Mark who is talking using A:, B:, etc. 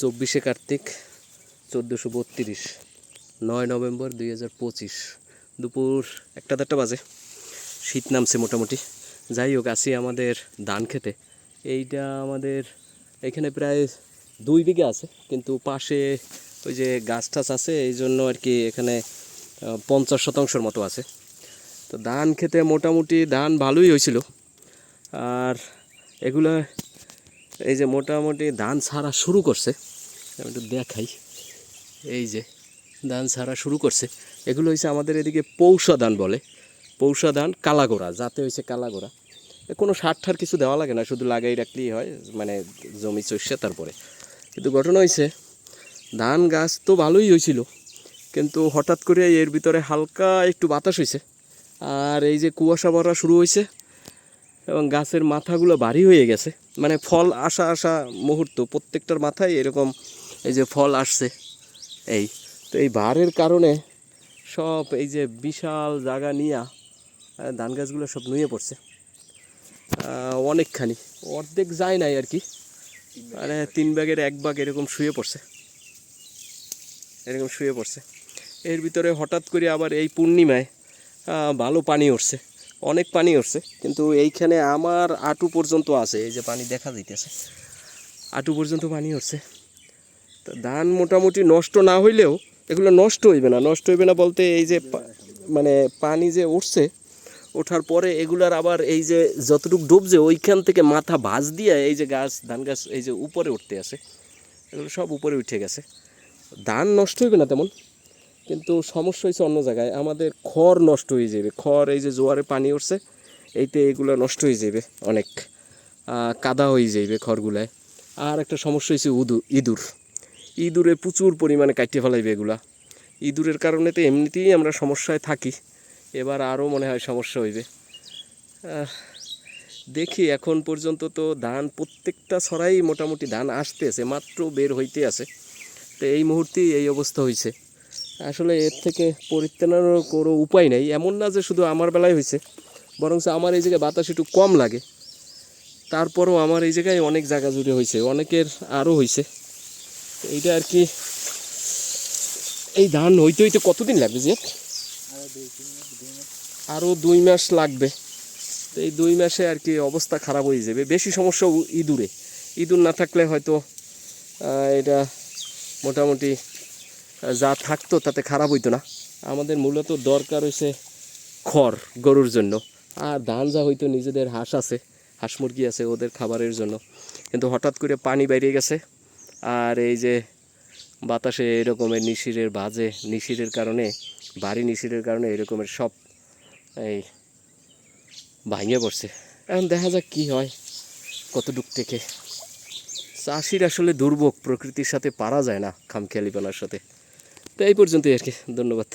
A: চব্বিশে কার্তিক, চোদ্দোশো বত্রিশ, নয় নভেম্বর দুই হাজার পঁচিশ, দুপুর একটা দেড়টা বাজে। শীত নামছে মোটামুটি। যাই হোক আসি আমাদের ধান খেতে। এইটা আমাদের এখানে প্রায় দুই বিঘা আছে, কিন্তু পাশে ওই যে গাছ টাছ আছে, এই জন্য আর কি এখানে পঞ্চাশ শতাংশের মতো আছে। তো ধান খেতে মোটামুটি ধান ভালোই হয়েছিল। আর এগুলা এই যে মোটামুটি ধান ছাড়া শুরু করছে। আমি একটু দেখাই। এই যে ধান ছাড়া শুরু করছে। এগুলো হচ্ছে আমাদের এদিকে পৌষা ধান বলে। পৌষা ধান কালাগোড়া যাতে হয়েছে কালাগোড়া। কোনো সার ঠার কিছু দেওয়া লাগে না, শুধু লাগাই রাখলেই হয় মানে জমি চষে তারপরে। কিন্তু ঘটনা হয়েছে ধান গাছ তো ভালোই হয়েছিল কিন্তু হঠাৎ করে এর ভিতরে হালকা একটু বাতাস হয়েছে আর এই যে কুয়াশা ভরা শুরু হয়েছে এবং গাছের মাথাগুলো ভারী হয়ে গেছে। মানে ফল আসা আসা মুহূর্ত, প্রত্যেকটার মাথায় এরকম এই যে ফল আসছে। এই, তো এই ভারের কারণে সব এই যে বিশাল জায়গা নিয়ে ধান গাছগুলো সব নুয়ে পড়ছে। অনেকখানি, অর্ধেক যায় নাই আর কি। মানে তিন ব্যাগের এক ভাগ এরকম শুয়ে পড়ছে। এরকম শুয়ে পড়ছে। এর ভিতরে হঠাৎ করে আবার এই পূর্ণিমায় ভালো পানি উঠছে। অনেক পানি উঠছে, কিন্তু এইখানে আমার আটু পর্যন্ত আছে, এই যে পানি দেখা যাইতেছে। আটু পর্যন্ত পানি উঠছে। তো ধান মোটামুটি নষ্ট না হইলেও এগুলো নষ্ট হইবে না, নষ্ট হইবে না বলতে এই যে মানে পানি যে উঠছে, ওঠার পরে এগুলার আবার এই যে যতটুকু ডুবছে ওইখান থেকে মাথা ভাঁজ দিয়ে এই যে গাছ, ধান গাছ এই যে উপরে উঠতে আছে, এগুলো সব উপরে উঠে গেছে। ধান নষ্ট হইবে না তেমন? কিন্তু সমস্যা হয়েছে অন্য জায়গায়। আমাদের খড় নষ্ট হয়ে যাবে খড় এই যে জোয়ারে পানি উঠছে, এইতে এগুলো নষ্ট হয়ে যাবে অনেক কাদা হয়ে যাবে খড়গুলায়। আর একটা সমস্যা হয়েছে উদু, ইঁদুর। ইঁদুরে প্রচুর পরিমাণে কাটিয়ে ফেলাইবে এগুলা। ইঁদুরের কারণে তো এমনিতেই আমরা সমস্যায় থাকি। এবার আরও মনে হয় সমস্যা হইবে। দেখি এখন পর্যন্ত তো ধান প্রত্যেকটা ছড়াই মোটামুটি ধান আসতেছে, মাত্র বের হইতে আছে। তো এই মুহূর্তেই এই অবস্থা হয়েছে আসলে এর থেকে পরিত্রাণের কোনো উপায় নেই। এমন না যে শুধু আমার বেলায় হয়েছে বরং আমার এই জায়গায় বাতাস একটু কম লাগে। তারপরও আমার এই জায়গায় অনেক জায়গা জুড়ে হয়েছে, অনেকের আরও হয়েছে। এইটা আর কি, এই ধান হইতে হইতে কতদিন লাগবে যে? আরও দুই মাস লাগবে। তো এই দুই মাসে আর কি অবস্থা খারাপ হয়ে যাবে। বেশি সমস্যা ইঁদুরে। ইঁদুর না থাকলে হয়তো এটা মোটামুটি যা থাকতো তাতে খারাপ হইতো না। আমাদের মূলত দরকার হয়েছে খড় গরুর জন্য। আর ধান যা হইতো নিজেদের হাঁস আছে, হাঁস মুরগি আছে, ওদের খাবারের জন্য। কিন্তু হঠাৎ করে পানি বাইরে গেছে। আর এই যে বাতাসে এরকমের নিশিরের বাজে, নিশিরের কারণে, ভারী নিশিরের কারণে এরকমের সব এই ভাঙে পড়ছে। এখন দেখা যাক কী হয়, কতটুক থেকে চাষির আসলে দুর্ভোগ, প্রকৃতির সাথে পারা যায় না খামখেয়ালিপনার সাথে। তো এই পর্যন্তই আর কি ধন্যবাদ।